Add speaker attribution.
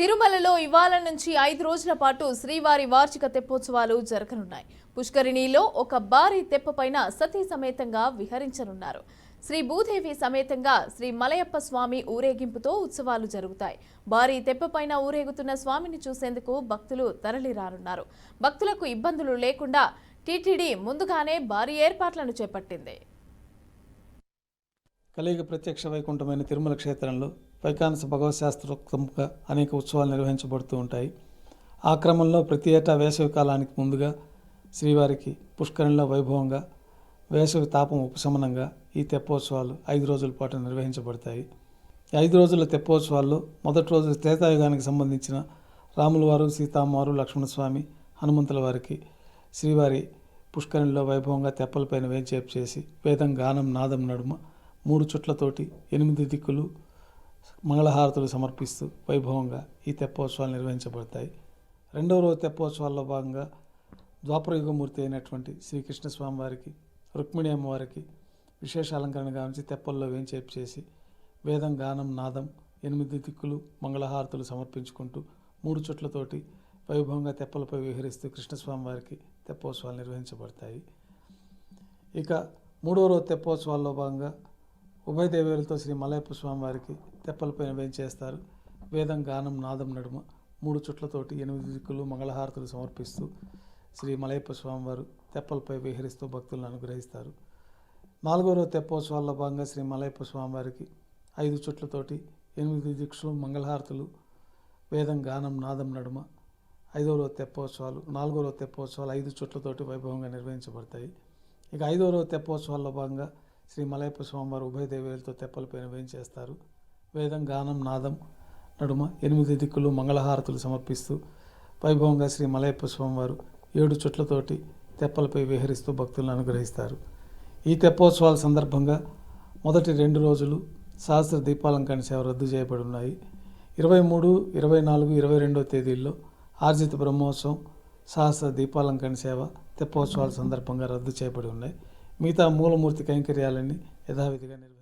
Speaker 1: తిరుమలలో ఇవాళ నుంచి ఐదు రోజుల పాటు శ్రీవారి వార్షిక తెప్పోత్సవాలు జరగనున్నాయి. పుష్కరిణిలో ఒక భారీ తెప్పపైన సతీ సమేతంగా విహరించనున్నారు. శ్రీ భూదేవి సమేతంగా శ్రీ మలయప్ప స్వామి ఊరేగింపుతో ఉత్సవాలు జరుగుతాయి. భారీ తెప్పపైన ఊరేగుతున్న స్వామిని చూసేందుకు భక్తులు తరలిరానున్నారు. భక్తులకు ఇబ్బందులు లేకుండా టీటీడీ ముందుగానే భారీ ఏర్పాట్లను చేపట్టింది.
Speaker 2: కలియుగ ప్రత్యక్ష వైకుంఠమైన తిరుమల క్షేత్రంలో వైకానస భగవత్ శాస్త్రోక్తంగా అనేక ఉత్సవాలు నిర్వహించబడుతూ ఉంటాయి. ఆ క్రమంలో ప్రతి ఏటా వేసవి కాలానికి ముందుగా శ్రీవారికి పుష్కరంలో వైభవంగా వేసవి తాపం ఉపశమనంగా ఈ తెప్పోత్సవాలు ఐదు రోజుల పాటు నిర్వహించబడతాయి. ఈ ఐదు రోజుల తెప్పోత్సవాల్లో మొదటి రోజు త్రేతాయుగానికి సంబంధించిన రాముల వారు సీతామ్మవారు లక్ష్మణస్వామి హనుమంతుల వారికి శ్రీవారి పుష్కరంలో వైభవంగా తెప్పలపైన వేంచేపు చేసి వేదం గానం నాదం నడుమ మూడు చుట్లతోటి ఎనిమిది దిక్కులు మంగళహారతులు సమర్పిస్తూ వైభవంగా ఈ తెప్పోత్సవాలు నిర్వహించబడతాయి. రెండవ రోజు తెప్పోత్సవాల్లో భాగంగా ద్వాపరయుగమూర్తి అయినటువంటి శ్రీకృష్ణ వారికి రుక్మిణి అమ్మవారికి విశేష అలంకరణ గావించి తెప్పల్లో వేంచేపు చేసి వేదం గానం నాదం ఎనిమిది దిక్కులు మంగళహారతులు సమర్పించుకుంటూ మూడు చుట్లతోటి వైభవంగా తెప్పలపై విహరిస్తూ కృష్ణస్వామి వారికి తెప్పోత్సవాలు నిర్వహించబడతాయి. ఇక మూడవ రోజు తెప్పోత్సవాల్లో భాగంగా ఉభయ దేవేరులతో శ్రీ మలయప్ప స్వామి వారికి తెప్పలపైన వేయించేస్తారు వేదం గానం నాదం నడుమ మూడు చుట్లతోటి ఎనిమిది దిక్కులు మంగళహారతులు సమర్పిస్తూ శ్రీ మలయప్ప స్వామి వారు తెప్పలపై విహరిస్తూ భక్తులను అనుగ్రహిస్తారు. నాలుగో రోజు తెప్పోత్సవాల్లో భాగంగా శ్రీ మలయప్ప స్వామి వారికి ఐదు చుట్లతోటి ఎనిమిది దిక్షులు మంగళహారతులు వేదం గానం నాదం నడుమ ఐదో రోజు తెప్పోత్సవాలు నాలుగో రోజు తెప్పోత్సవాలు ఐదు చుట్లతోటి వైభవంగా నిర్వహించబడతాయి. ఇక ఐదో రోజు తెప్పోత్సవాల్లో భాగంగా శ్రీ మలయప్ప స్వామివారు ఉభయ దేవేలతో తెప్పలపైన వేయించేస్తారు వేదం గానం నాదం నడుమ ఎనిమిది దిక్కులు మంగళహారతులు సమర్పిస్తూ వైభవంగా శ్రీ మలయప్ప స్వామివారు ఏడు చుట్లతోటి తెప్పలపై విహరిస్తూ భక్తులను అనుగ్రహిస్తారు. ఈ తెప్పోత్సవాల సందర్భంగా మొదటి రెండు రోజులు సహస్ర దీపాలంకరణ సేవ రద్దు చేయబడి ఉన్నాయి. ఇరవై మూడు ఇరవై నాలుగు ఇరవై రెండో తేదీల్లో ఆర్జిత బ్రహ్మోత్సవం సహస్ర దీపాలంకరణ సేవ తెప్పోత్సవాల సందర్భంగా రద్దు చేయబడి ఉన్నాయి. మిగతా మూలమూర్తి కైంకర్యాలన్నీ యథావిధిగా నిర్వహిస్తారు.